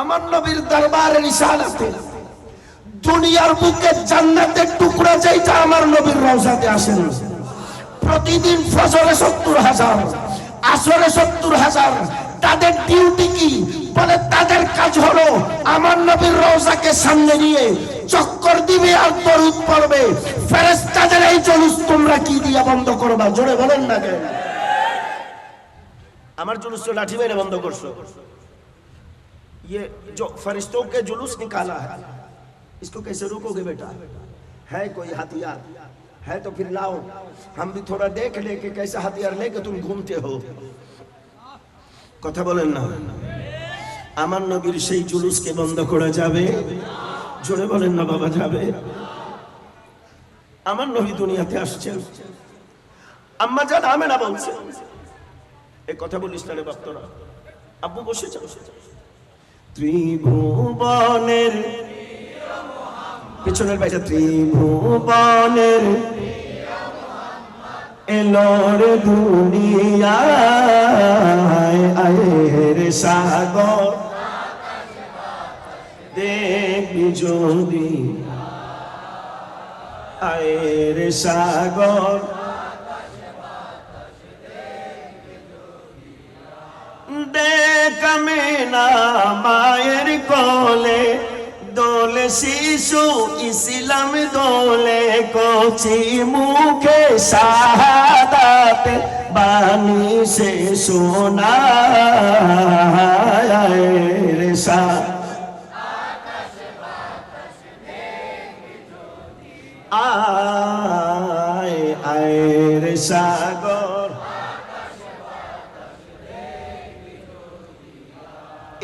আমার নবীর দরবারের ইশারাতে দুনিয়ার বুকে জান্নাতের টুকরা যেটা আমার নবীর রওজাতে আসেন প্রতিদিন ফজরে সত্তর হাজার, আসরে সত্তর হাজার। তাদের ডিউটি কি? বলে তাদের কাজ হলো আমার নবীর রওজাকে সামনে নিয়ে চক্কর দিবে আর দরুদ পড়বে। ফেরেশতাদের এই জলুস তোমরা কি দিয়া বন্ধ করবা? জোরে বলেন না কেন? আমার জুলুস লাঠি মেরে বন্ধ করছ। ये जो फरिश्तों के जुलूस निकाला है इसको कैसे रोकोगे बेटा है कोई हथियार है तो फिर लाओ हम भी थोड़ा देख ले कि कैसा हथियार लेके तुम घूमते हो কথা বলেন না আমার নবীর সেই জুলুসকে বন্ধ করা যাবে জোরে বলেন না বাবা যাবে আমার নবী দুনিয়াতে আসছেন আম্মা জান আমে না বলছে এই কথা বলিস না রে বাপ্তরা আব্বু বসেছে বসেছে ত্রিভুবনের পিছনের বাইরে ত্রিভুবনের এলোর দুনিয়ায় আয়ের সাগর। দেখবি যদি আয়ের সাগর। দেখামে না মায়ের কোলে, দোলে শিশু ইসলাম দোলে কচি মুখে শাহাদাত বাণী সে সোনা রে সা আয় আয় রে সাগর।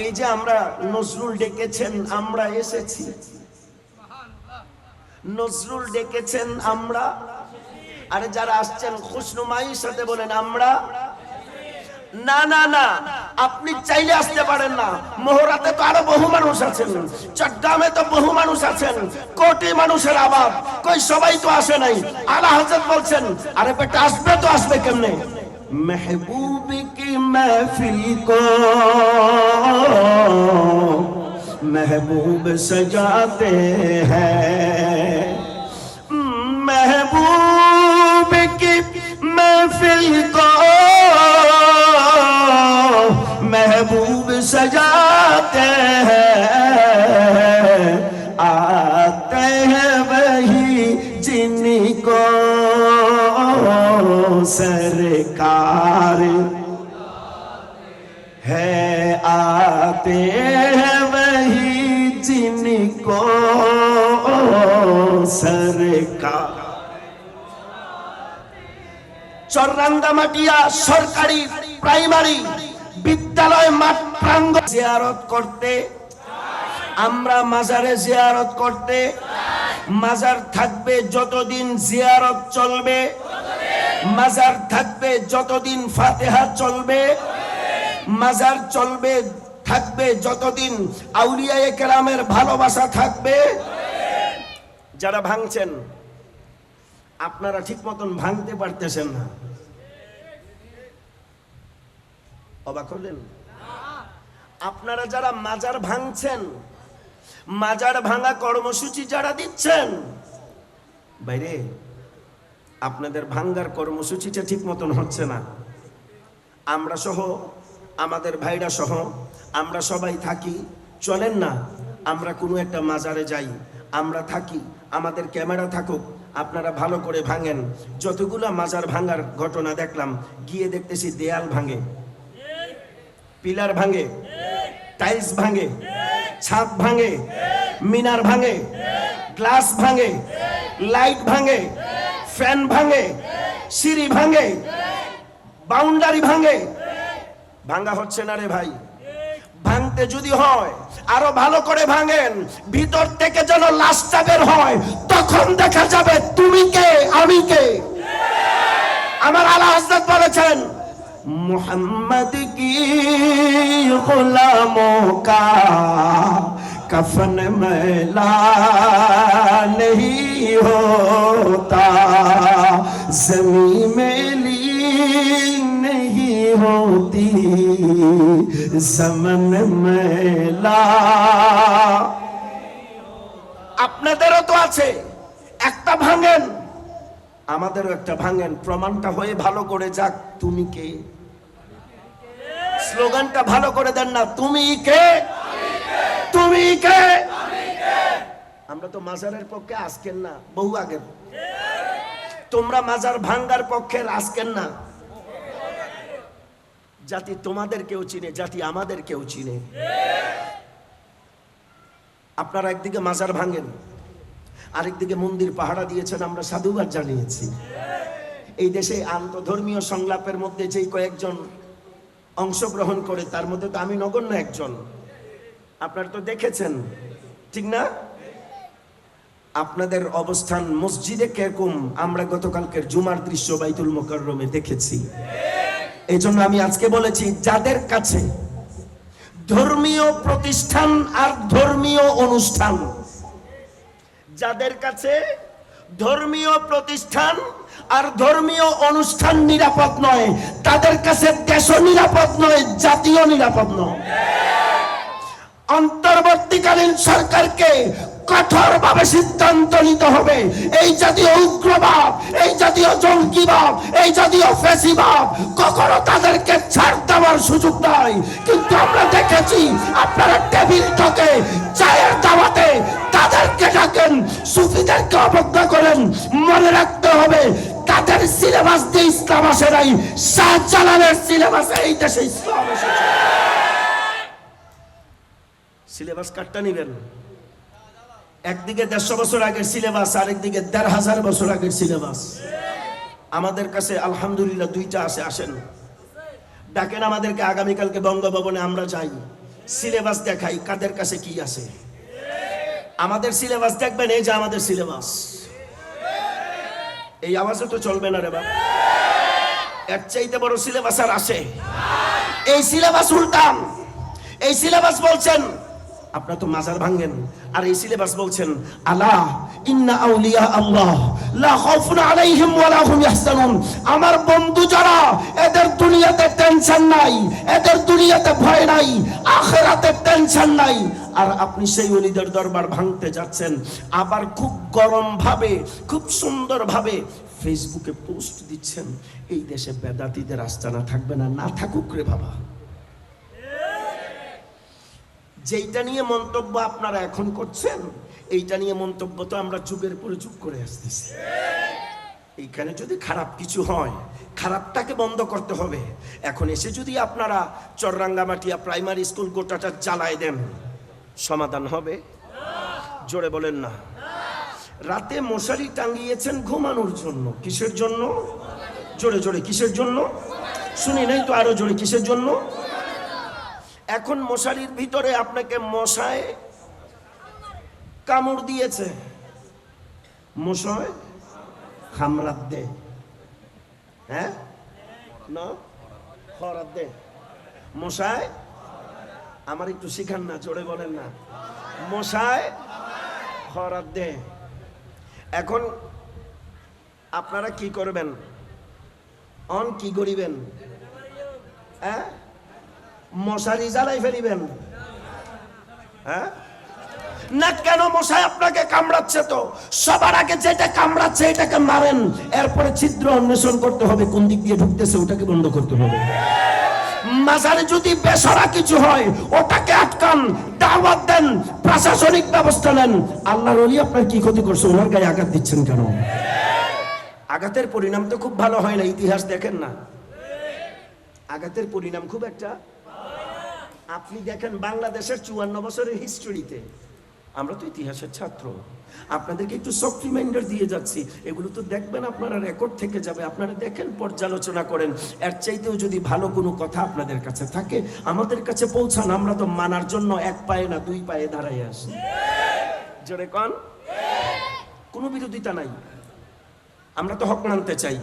এই যে আমরা নজরুল ডেকেছেন, আমরা এসেছি। নজরুল ডেকেছেন আমরা। আরে যারা আসছেন খুশনুমাইর সাথে বলেন, আমরা। না না না, আপনি চাইলে আসতে পারেন না। মোহরাতে তো আরও বহু মানুষ আছেন। চট্টগ্রামে তো বহু মানুষ আছেন। কোটি মানুষের আবাদ। কই সবাই তো আসে নাই। আলা হজরত বলছেন, আরে বেটা, আসবে তো আসবে কেমনে? محبوب کی محفل کو، محبوب سجاتے ہیں۔ محبوب کی محفل کو، محبوب سجاتے ہیں۔ آتے ہیں وہی جن کو، سر सरकार है आते हैं वही जिनको सरकार চররাঙ্গামাটিয়া সরকারি প্রাইমারি বিদ্যালয় মাঠ প্রাঙ্গণ জিয়ারত করতে আমরা মাজারে জিয়ারত করতে মাজার থাকবে যতদিন জিয়ারত চলবে মাজার থাকবে যতদিন ফাতেহা চলবে, মাজার চলবে, থাকবে যতদিন আউলিয়া কেরামের ভালোবাসা থাকবে। যারা ভাঙছেন, আপনারা ঠিক মতন ভাঙতে পারতেছেন না। অবাক হলেন? আপনারা যারা মাজার ভাঙছেন, মাজার ভাঙা কর্মসূচি যারা দিচ্ছেন, বাইরে আপনাদের ভাঙ্গার কর্মসূচিটা ঠিক মতন হচ্ছে না। আমরা সহ, আমাদের ভাইরা সহ, আমরা সবাই থাকি। চলেন না, আমরা কোনো একটা মাজারে যাই। আমরা থাকি, আমাদের ক্যামেরা থাকুক, আপনারা ভালো করে ভাঙেন। যতগুলো মাজার ভাঙার ঘটনা দেখলাম, গিয়ে দেখতেছি দেয়াল ভাঙে। পিলার ভাঙে। টাইলস ভাঙে। ছাদ ভাঙে। মিনার ভাঙে। গ্লাস ভাঙে। লাইট ভাঙে। ফ্যান ভাঙে, সিঁড়ি ভাঙে, বাউন্ডারি ভাঙে। ভাঙ্গা হচ্ছে না রে ভাই। ভাঙতে যদি হয়, আরও ভালো করে ভাঙেন, ভিতর থেকে যেন লাশটা বের হয়, তখন দেখা যাবে তুমি কে, আমি কে। আমার আলা হাজরত বলেছেন, মোহাম্মদ কি গোলাম কা কফন মেলা নেই হো। समन मेला আপনাদেরও তো আছে একটা ভাঙেন আমাদেরও একটা ভাঙেন প্রমাণটা হয়ে ভালো করে যাক তুমি কে স্লোগানটা ভালো করে দেন না তুমি কে তুমি কে আমরা তো মাজারের পক্ষে আজকের না বহু আগের তোমরা মাজার ভাঙ্গার পক্ষে আজকের না জাতি তোমাদের কেউ চিনে, জাতি আমাদের কেউ চিনে। আপনারা একদিকে মাজার ভাঙেন, আরেকদিকে মন্দির পাহারা দিয়েছেন, আমরা সাধুবাদ জানিয়েছি। এই দেশে আন্তধর্মীয় সংলাপের মধ্যে যেই কয়েকজন অংশগ্রহণ করে, তার মধ্যে তো আমি নগণ্য একজন। আপনারা তো দেখেছেন, ঠিক না? আপনাদের অবস্থান মসজিদে কীরকম, আমরা গতকালকের জুমার দৃশ্য বাইতুল মোকাররমে দেখেছি। এই জন্য আমি আজকে বলেছি, যাদের কাছে ধর্মীয় প্রতিষ্ঠান আর ধর্মীয় অনুষ্ঠান, যাদের কাছে ধর্মীয় প্রতিষ্ঠান আর ধর্মীয় অনুষ্ঠান নিরাপদ নয়, তাদের কাছে দেশও নিরাপদ নয় জাতীয় নিরাপদ নয়। অন্তর্বর্তীকালীন সরকারকে কঠোরভাবে সিদ্ধান্ত নিতে হবে। এই জাতীয় উগ্রবাদ, এই জাতীয় জঙ্গিবাদ, এই জাতীয় ফেসিবাদ কখনো তাদেরকে ছাড় দেওয়ার সুযোগ নাই কিন্তু আমরা দেখেছি আপনারা টেবিল টকে চায়ের দাওয়াতে তাদেরকে ডাকেন, সুফিদেরকে অবজ্ঞা করেন। মনে রাখতে হবে, তাদের সিলেবাস দিয়ে ইসলাম আসে নাই। শাহজালালের সিলেবাসে এই দেশে ইসলাম এসেছে। সিলেবাস কাটটা নিবেন। একদিকে দেড়শো বছর আগের সিলেবাস, আরেকদিকে দেড় হাজার বছর আগের সিলেবাস। আমাদের কাছে আলহামদুলিল্লাহ দুইটা আছে, আসেন। ডাকেন আমাদেরকে আগামীকালকে বঙ্গভবনে আমরা যাই। সিলেবাস দেখাই, কাদের কাছে কি আছে? আমাদের সিলেবাস দেখবেন, এই যে আমাদের সিলেবাস। এই আওয়াজে তো চলবে না রে বাবা এর চাইতে বড় সিলেবাস আর আসে এই সিলেবাস উল্টান। এই সিলেবাস বলছেন আপনারা তো মাজার ভাঙেন। আর এই সিলেবাস বলছেন, আল্লাহ, ইন্না আউলিয়া আল্লাহ, লা খাউফুন আলাইহিম ওয়া লা হুম ইয়াহজানুন। আমার বন্ধু যারা, এদের দুনিয়াতে টেনশন নাই, এদের দুনিয়াতে ভয় নাই, আখিরাতে টেনশন নাই। আর আপনি সেই ওলিদের দরবার ভাঙতে যাচ্ছেন, আবার খুব গরম ভাবে খুব সুন্দর ভাবে ফেসবুকে পোস্ট দিচ্ছেন, এই দেশে বেদাতিদের আস্তানা থাকবে না না থাকুক রে বাবা। যেইটা নিয়ে মন্তব্য আপনারা এখন করছেন, এইটা নিয়ে মন্তব্য তো আমরা যুগের পরে যুগ করে আসতেছি। এইখানে যদি খারাপ কিছু হয়, খারাপটাকে বন্ধ করতে হবে। এখন এসে যদি আপনারা চররাঙ্গামাটিয়া প্রাইমারি স্কুল গোটাটা জ্বালায় দেন, সমাধান হবে? জোরে বলেন না। রাতে মশারি টাঙ্গিয়েছেন ঘুমানোর জন্য। কিসের জন্য? জোরে জোরে, কিসের জন্য? শুনি নাই তো আরও জোরে, কিসের জন্য? এখন মশারির ভিতরে আপনাকে মশায় কামড় দিয়েছে। মশায় খামরাত দে। হ্যাঁ? না? খরাত দে। মশায়, আমার একটু শিখান না, জোরে বলেন না। মশায়, খরাত দে। এখন আপনারা কি করবেন? অন কি করিবেন? হ্যাঁ? মশারি জ্বালাই ফেলিবেন। হ্যাঁ? কেন সবার কিছু হয়, ওটাকে আটকান দেন, প্রশাসনিক ব্যবস্থা নেন। আল্লাহর আপনার কি ক্ষতি করছে? ওনার গায়ে আঘাত দিচ্ছেন কেন? আঘাতের পরিণাম তো খুব ভালো হয় না, ইতিহাস দেখেন না। আঘাতের পরিণাম খুব একটা আপনি দেখেন বাংলাদেশের চুয়ান্ন বছরের হিস্টোরিতে আমরা তো ইতিহাসের ছাত্র। আপনাদেরকে একটু সফট রিমাইন্ডার দিয়ে যাচ্ছি। এগুলো তো দেখবেন আপনারা রেকর্ড থেকে যাবে। আপনারা দেখেন, পর্যালোচনা করেন। এর চাইতেও যদি ভালো কোনো কথা আপনাদের কাছে থাকে, আমাদের কাছে পৌঁছান। আমরা তো মানার জন্য এক পায়ে না, দুই পায়ে দাঁড়াই আসি জোরে কন? কোনো বিরোধিতা নাই। আমরা তো হক মানতে চাই।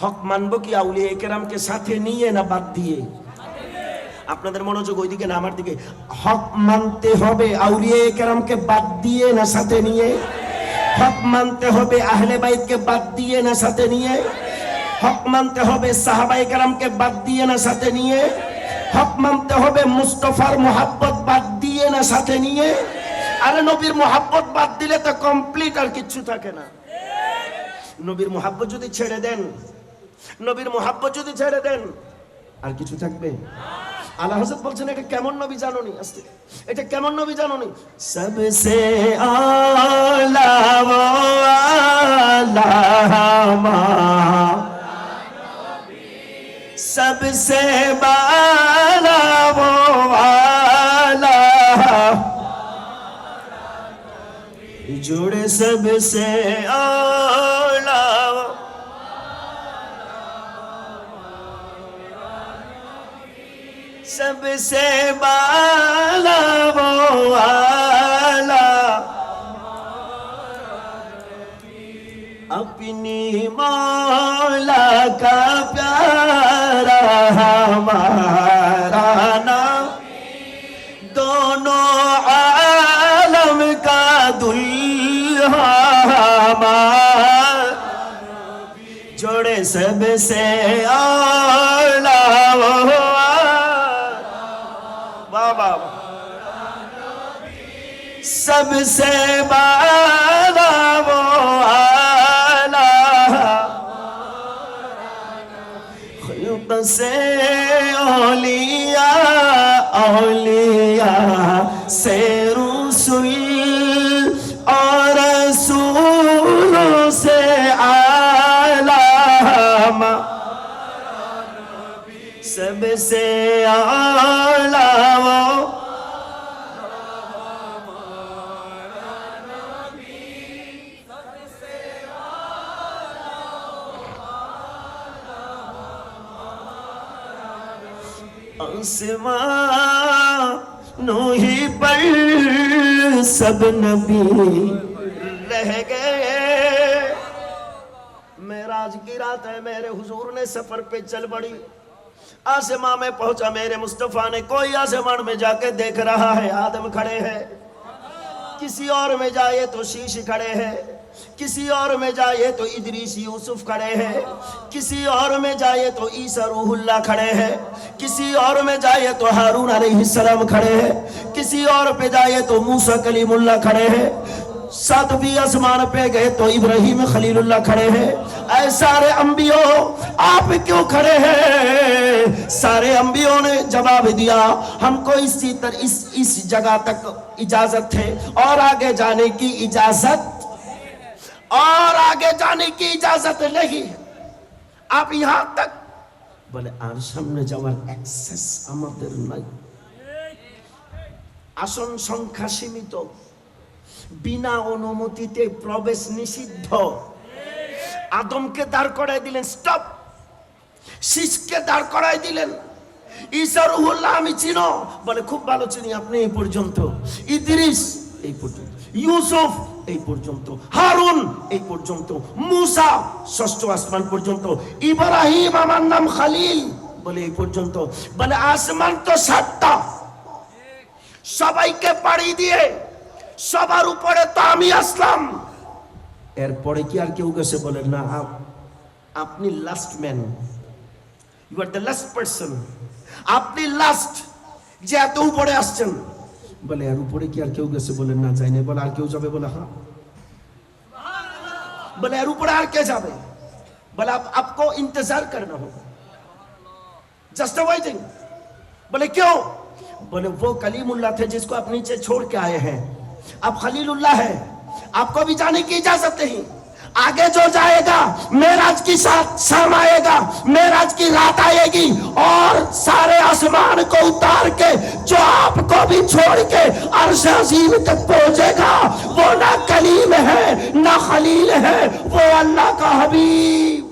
হক মানবো কি আউলিয়া কেরামকে সাথে নিয়ে না বাদ দিয়ে? আপনাদের মনোযোগ ওইদিকে না, আমার দিকে। হক মানতে হবে আউলিয়া কেরামকে বাদ দিয়ে না, সাথে নিয়ে। হক মানতে হবে আহলে বাইতকে বাদ দিয়ে না, সাথে নিয়ে। হক মানতে হবে সাহাবাই কারামকে বাদ দিয়ে না, সাথে নিয়ে। হক মানতে হবে মুস্তফার মোহাব্বত বাদ দিয়ে না, সাথে নিয়ে। আরে নবীর মোহাব্বত বাদ দিলে তো কমপ্লিট আর কিচ্ছু থাকে না। নবীর মোহাব্বত যদি ছেড়ে দেন, নবীর মোহাব্বত যদি ছেড়ে দেন, আর কিছু থাকবে? আল্লাহ হজরত বলছেন, এটা কেমন নবী জাননি? আসতে। এটা কেমন নবী জাননি? সবসে সবসে বালা জুড়ে সবসে আ सबसे बाला वो वाला अपनी मौला का प्यारा हमारा नाम दोनों आलम का दुल्हा हमारा जोड़े सबसे आला सबसे बाला نو پر سب نبی رہ گئے۔ معراج کی رات ہے، میرے حضور نے سفر پہ چل پڑی۔ آسمان میں پہنچا، میرے مصطفیٰ نے کوئی آسمان میں جا کے دیکھ رہا ہے، آدم کھڑے ہیں۔ کسی اور میں جائے تو شیش کھڑے ہیں۔ کسی اور میں جائے تو ادریس یوسف کھڑے ہیں۔ کسی اور میں جائے تو عیسی روح اللہ کھڑے ہیں۔ کسی اور میں جائے تو حارون علیہ السلام کھڑے ہیں۔ کسی اور پہ جائے تو موسیٰ کلیم اللہ کھڑے ہیں۔ سات بھی اسمان پہ گئے تو ابراہیم خلیل اللہ کھڑے ہیں۔ اے سارے انبیوں آپ کیوں کھڑے ہیں؟ سارے انبیوں نے جواب دیا، ہم کو اسی طرح اس جگہ تک اجازت تھے اور آگے جانے کی اجازت और आगे जाने की इजाजत नहीं आप यहां तक বলে আর সামনে যাওয়ার অ্যাক্সেস আমাদের নাই আসন সংখ্যা সীমিত বিনা অনুমতিতে প্রবেশ নিষিদ্ধ আদমকে দাঁড় করাই দিলেন স্টপ শিশকে দাঁড় করাই দিলেন ঈসা রুহুল্লাহ আমি চিনো বলে খুব ভালো চিনি আপনি এই পর্যন্ত ইদ্রিস এই পর্যন্ত ইউসুফ এই পর্যন্ত, হারুন এই পর্যন্ত, মুসা ষষ্ঠ আসমান পর্যন্ত, ইব্রাহিম আমার নাম খালিল বলে এই পর্যন্ত, বলে আসমান তো সাতটা। সবাইকে পাড়ি দিয়ে সবার উপরে তো আমি আসলাম। এরপরে কি আর কেউ গেছে বলেন না? আপনি last man you are the last person আপনি লাস্ট যে এত উপরে আসছেন। বলে আর উপরে কি আর কেউ গেছে বলে না যাই না বলে আর কেউ যাবে বলে হ্যাঁ بلے اوپر آر کے جاوے؟ بلے آپ, آپ کو انتظار کرنا ہوگا۔ جسٹ وائٹنگ بلے کیوں؟ بلے وہ کلیم اللہ تھے جس کو آپ نیچے چھوڑ کے آئے ہیں۔ آپ خلیل اللہ ہیں۔ آپ کو بھی جانے کی اجازت نہیں۔ آگے جو جائے گا میراج کی شام آئے گا میراج کی رات آئے گی اور سارے آسمان کو اتار کے جو آپ کو بھی چھوڑ کے عرش عظیم تک پہنچے گا، وہ نہ کلیم ہے، نہ خلیل ہے، وہ اللہ کا حبیب۔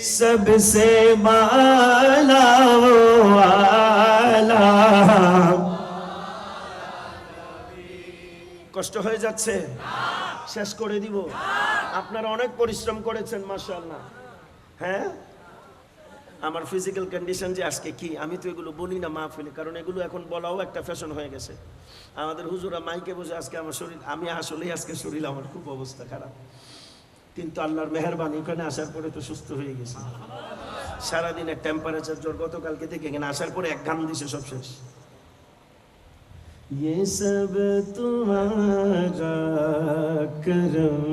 सबसे बाला वो आला কষ্ট হয়ে যাচ্ছে শেষ করে দিব আপনারা অনেক পরিশ্রম করেছেন মাশাআল্লাহ হ্যাঁ আমার ফিজিক্যাল কন্ডিশন যে আজকে কি আমি তো এগুলো বলি না মাহফিলে কারণ এগুলো এখন বলাও একটা ফ্যাশন হয়ে গেছে আমাদের হুজুরা মাইকে বসে আজকে আমার শরীর আমি আসলেই আজকে শরীর আমার খুব অবস্থা খারাপ কিন্তু আল্লাহর মেহরবানি এখানে আসার পরে তো সুস্থ হয়ে গেছে সারাদিনের টেম্পারেচার জ্বর গতকালকে থেকে এখানে আসার পরে এক ঘাম দিছে সব শেষ ये सब तुम्हारा करम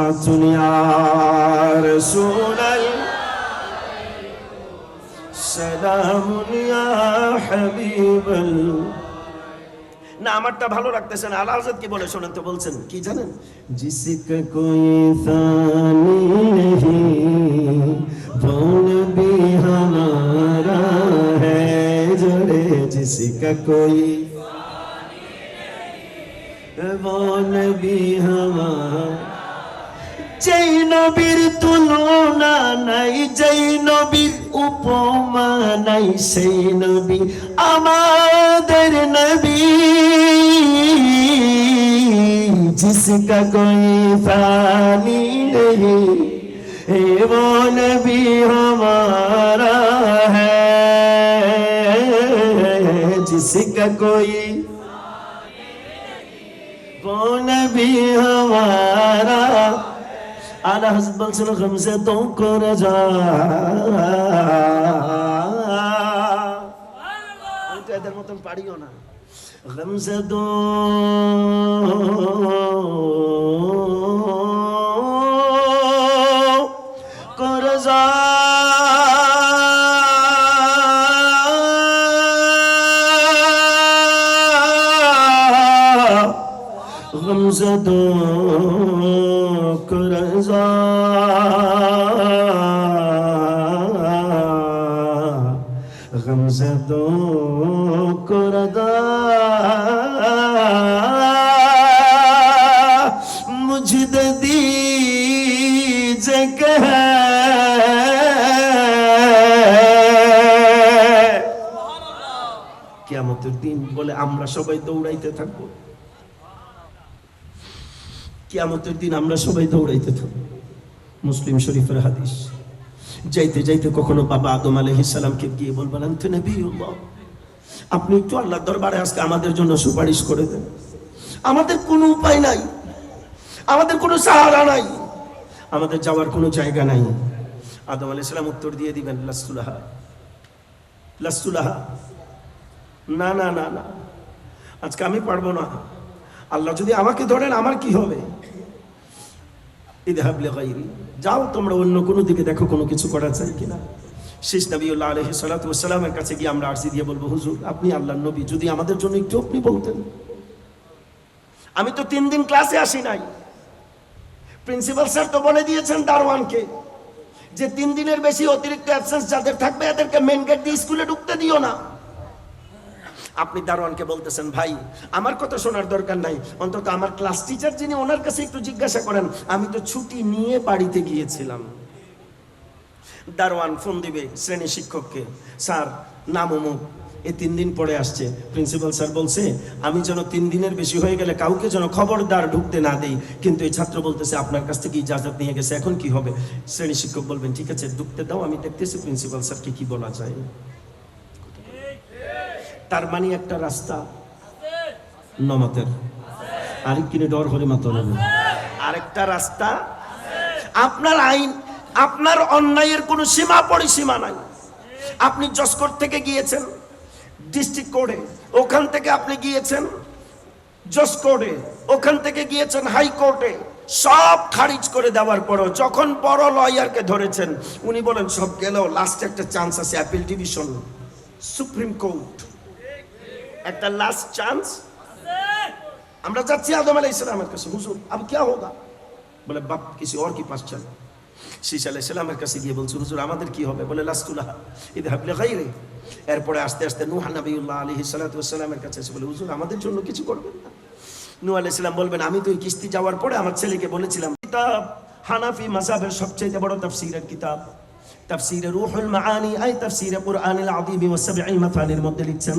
يا رسول সালাম না, আমারটা ভালো রাখতেছেন আলা হজরত কি বলে শোনেন তো, বলছেন। কি জানেন? জিসকে কোই সানি নেহি বল ভি হামারা হ্যায় জোরে জিসকে কোই সানি নেহি বল ভি যেই নবীর তুলনা নাই যেই নবীর উপমা নাই সেই নবী আমাদের নবী जिसका कोई फानी नहीं हे वो नबी हमारा है जिसका कोई वो नबी हमारा আলা হজরত বলছিল গমজে তো করে যা। এদের মতন পারিও না। গমজে তো Oh, যা। গমজে আমরা সবাই দৌড়াইতে থাকব। কিয়ামতের দিন আমরা সবাই দৌড়াইতে থাকব। মুসলিম শরীফের হাদিস। যাইতে যাইতে কখনো বাবা আদম আলহিসামকে গিয়ে বলবেন, আনতে নবী আপনি একটু আল্লাহ দরবারে আজকে আমাদের জন্য সুপারিশ করে দেন। আমাদের কোনো উপায় নাই। আমাদের কোনো সাহারা নাই। আমাদের যাওয়ার কোনো জায়গা নাই। আদম আলাইসালাম উত্তর দিয়ে দিবেন, লাস্তুলাহা লাস্তুলাহা। না না না না। আজকে আমি পারব না। আল্লাহ যদি আমাকে ধরেন, আমার কি হবে? যাও, তোমরা অন্য কোনো দিকে দেখো, কোনো কিছু করা যায় কিনা। শেষ নবীউল্লাহ আলহি সালাতামের কাছে গিয়ে আমরা আরজি দিয়ে বলব, হুজুর, আপনি আল্লাহ নবী, যদি আমাদের জন্য একটু আপনি বলতেন। আমি তো তিন দিন ক্লাসে আসি নাই। প্রিন্সিপাল স্যার তো বলে দিয়েছেন দারওয়ানকে যে তিন দিনের বেশি অতিরিক্ত অ্যাবসেন্স যাদের থাকবে, এদেরকে মেন গেট দিয়ে স্কুলে ঢুকতে দিও না। আপনি দারোয়ানকে বলতেছেন, ভাই, আমার কথা শোনার দরকার নাই। অন্তত আমার ক্লাস টিচার যিনি, ওনার কাছে একটু জিজ্ঞাসা করেন, আমি তো ছুটি নিয়ে বাড়িতে গিয়েছিলাম। দারোয়ান ফোন দিবে শ্রেণি শিক্ষককে, স্যার নাম অমুক এ তিন দিন পরে আসছে। প্রিন্সিপাল স্যার বলছে, আমি যেন তিন দিনের বেশি হয়ে গেলে কাউকে যেন খবরদার ঢুকতে না দেই। কিন্তু এই ছাত্র বলতেছে, আপনার কাছ থেকে ইজাজত নিয়ে গেছে, এখন কি হবে? শ্রেণি শিক্ষক বলবেন, ঠিক আছে, ঢুকতে দাও, আমি দেখতেছি প্রিন্সিপাল স্যারকে কি বলা যায়। তার মানে একটা রাস্তা। নমতের। আরেক কিনে ডর হরে মাতর আরেকটা রাস্তা। আপনার আইন, আপনার অন্যায়ের কোনো সীমা পরিসীমা নাই। আপনি জসকোট থেকে গিয়েছেন ডিস্ট্রিক্ট কোর্টে ওখান থেকে আপনি গিয়েছেন কোর্টে ওখান থেকে গিয়েছেন হাইকোর্টে সব খারিজ করে দেওয়ার পরও যখন বড় লয়ারকে ধরেছেন, উনি বলেন, সব গেলেও লাস্ট একটা চান্স আছে অ্যাপিল ডিভিশন সুপ্রিম কোর্ট একটা লাস্ট চান্স আমরা যাচ্ছি আদম আলাই ইসলামের কাছে হুজুর আব কে হোগা? বলে বাপ কিছু ওর কি পাস চান শীষ আলাই ইসলামের কাছে গিয়ে বলছে হুজুর আমাদের কি হবে? বলে লাস্তুল্লাহ ঈদ হাবলে গাই রে এরপরে আস্তে আস্তে নুহ নবীউল্লাহ আলী সালাতামের কাছে এসে বলে হুজুর আমাদের জন্য কিছু করবেন না। নু আলাইসালাম বলবেন আমি তো এই কিস্তি যাওয়ার পরে আমার ছেলেকে বলেছিলাম কিতাব হানাফি মাসাবের সবচেয়ে বড় তাফসিরের কিতাব। তাফসিরে রুহুল মাআনি আই তাফসিরে কুরআনুল আযীম ওয়া সাবঈল মাথানির মধ্যে লিখছেন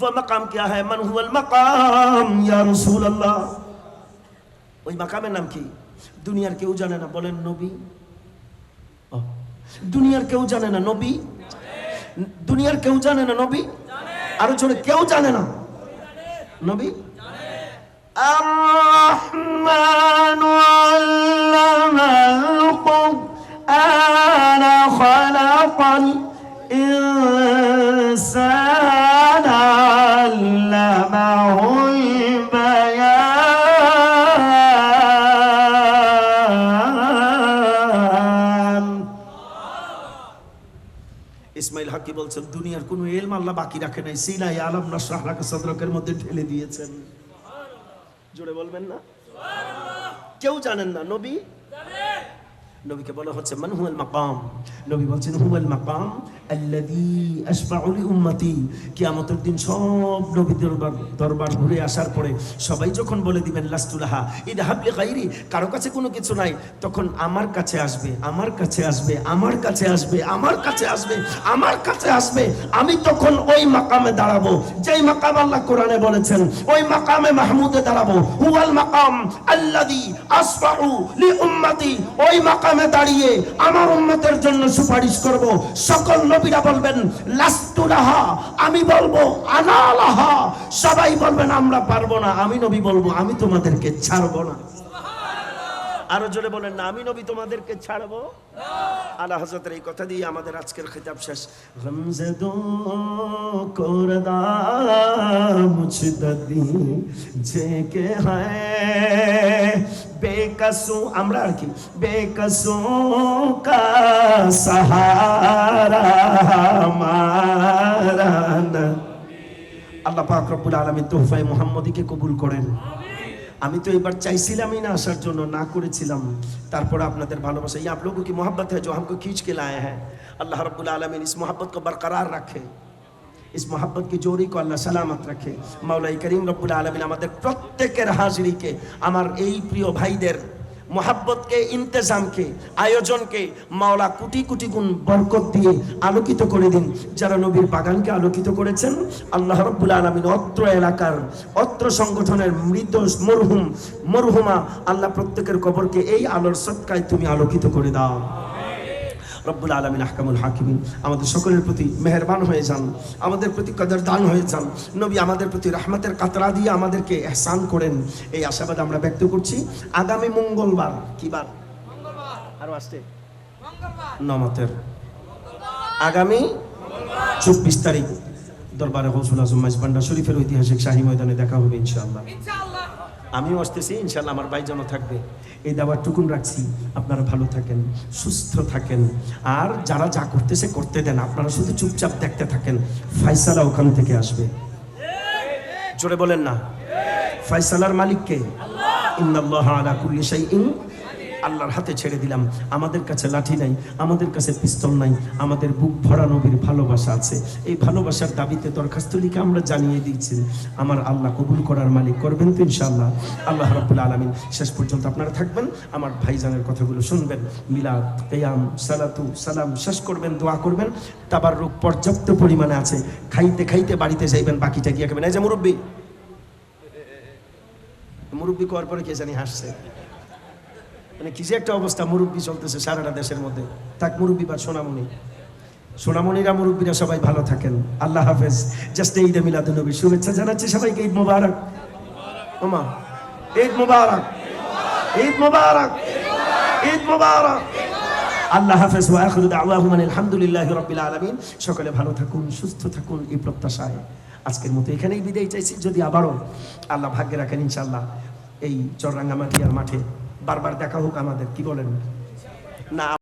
वो मकाम क्या है मन हुवल मकाम या रसूल अल्लाह ওই মাকামের নাম কি দুনিয়ার কেউ জানে না বলেন নবী ও, দুনিয়ার কেউ জানে না নবী দুনিয়ার কেউ জানে না নবী আরো জোরে কেউ জানে না নবী الرحمن علم القرآن خلق الإنسان বলছেন, দুনিয়ার কোনো এলম আল্লাহ বাকি রাখে নাই, সিনাই আলম না লাকা সদরকের মধ্যে ঢেলে দিয়েছেন। জোরে বলবেন না? কেউ জানেন না, নবী? নবীকে বলা হচ্ছে, মান হুয়াল মাকাম? নবী বলছেন, হুয়াল মাকাম আল্লাযী আশফাউ লি উম্মতি। কিয়ামতের দিন সব নবী দরবার দরবার ঘুরে আসার পরে সবাই যখন বলে দিবেন লাস্তুলাহা ইদহাব লি গায়রি, কারও কাছে কোনো কিছু নাই। তখন আমার কাছে আসবে, আমার কাছে আসবে, আমার কাছে আসবে, আমার কাছে আসবে, আমার কাছে আসবে। আমি তখন ওই মাকামে দাঁড়াবো, যেই মাকাম আল্লাহ কোরআনে বলেছেন, ওই মাকামে মাহমুদে দাঁড়াবো। হুয়াল মাকাম আল্লাযী আসফাউ লি উম্মতি, ওই মাকামে দাঁড়িয়ে আমার উম্মতের জন্য সুপারিশ করব। সকল নবীরা বলবেন, লাস্তুলাহা। আমি বলব, আনালাহা। সবাই বলবেন, আমরা পারব না। আমি নবী বলব, আমি তোমাদেরকে ছাড়বো না। আরও জোরে বলেন না আমি নবী তোমাদেরকে ছাড়বো? আলা হজরতের এই কথা দিয়ে আমাদের আজকের খেতাব শেষ। রমজে দো করদা মুছদি যে কে হায়, বেকসু আমরা আর কি, বেকসু কা সাহারা মারানা। আল্লাহ পাক রব্বুল আলামিন তোহফায়ে মুহাম্মদীকে কবুল করেন। আমি তো এবার চাইছিলামই না আসার জন্য না করেছিলাম তারপর আপনাদের ভালোবাসা ये आप लोगों की मोहब्बत है जो हमको खींच के लाए हैं अल्लाह रब्बुल आलमीन इस मोहब्बत को बरकरार रखे इस मोहब्बत की जोड़ी को আল্লাহ সালামত রাখে মাওলাই করিম রব্বুল আলমিন আমাদের প্রত্যেকের হাজিরিকে আমার এই প্রিয় ভাইদের মোহাব্বতকে, ইন্তেজামকে, আয়োজনকে মাওলা কোটি কোটি গুণ বরকত দিয়ে আলোকিত করে দিন। যারা নবীর বাগানকে আলোকিত করেছেন, আল্লাহ রব্বুল আলমিন অত্র এলাকার, অত্র সংগঠনের মৃত মরহুম, মরহুমা আল্লাহ প্রত্যেকের কবরকে এই আলোর সৎকায় তুমি আলোকিত করে দাও। রব্বুল আলমিন আহকামুল হাকিমিন। আমাদের সকলের প্রতি মেহরবান হয়ে যান আমাদের প্রতি কদর দান হয়ে যান। নবী আমাদের প্রতি রাহমাতের কাতরা দিয়ে আমাদেরকে এহসান করেন। এই আশাবাদ আমরা ব্যক্ত করছি। আগামী মঙ্গলবার কি বার? আরও আসছে? নমতের। আগামী চব্বিশ তারিখ দরবারে হৌসুল আজম মাইজবান্ডা শরীফের ঐতিহাসিক শাহী ময়দানে দেখা হবে ইনশাআল্লাহ। আমিও আসতেছি, ইনশাল্লাহ আমার ভাই যেন থাকবে। এই দাবার টুকুন রাখছি, আপনারা ভালো থাকেন, সুস্থ থাকেন। আর যারা যা করতেছে, করতে দেন। আপনারা শুধু চুপচাপ দেখতে থাকেন। ফাইসালা ওখান থেকে আসবে। জোরে বলেন না। ফাইসালার মালিককে? ইন্দাল্লাহ আলা কুল্লি শাইইন আল্লাহর হাতে ছেড়ে দিলাম। আমাদের কাছে লাঠি নাই, আমাদের কাছে পিস্তল নাই, আমাদের বুক ভরা নবীর ভালোবাসা আছে। এই ভালোবাসার দাবিতে দরখাস্ত লিখে আমরা জানিয়ে দিচ্ছি আমার আল্লাহ কবুল করার মালিক করবেন তো ইনশাআল্লাহ। আল্লাহ রাব্বুল আলামিন শেষ পর্যন্ত আপনারা থাকবেন, আমার ভাইজানের কথাগুলো শুনবেন। মিলাদ, কেয়াম, সালাতু, সালাম শেষ করবেন, দোয়া করবেন। তাবার রোগ পর্যাপ্ত পরিমাণে আছে। খাইতে খাইতে বাড়িতে যাইবেন, বাকিটা গিয়ে খাবেন। এই যে মুরব্বী। মুরব্বী করার পরে কে জানি হাসছে। মানে কি যে একটা অবস্থা, মুরব্বী চলতেছে সারাটা দেশের মধ্যে। থাক, মুরব্বী বা সোনামণি। সোনামণিরা, মুরব্বীরা সবাই ভালো থাকেন। আল্লাহ হাফেজ। জাস্ট ঈদ মিলাদুল নবী শুভেচ্ছা জানাচ্ছি সবাইকে, ঈদ মোবারক। ওমা, ঈদ মোবারক। ঈদ মোবারক। ঈদ মোবারক। আল্লাহ হাফেজ। ওয়া আখিরু দাওয়াহুম আলহামদুলিল্লাহি রাব্বিল আলামিন। সকলে ভালো থাকুন, সুস্থ থাকুন এই প্রত্যাশায়। আজকের মতো এখানেই বিদায় চাইছি। যদি আবারও আল্লাহ ভাগ্যে রাখেন, ইনশাআল্লাহ এই চররাঙ্গামাটিয়ার মাঠে বারবার দেখা হোক আমাদের কি বলেন? না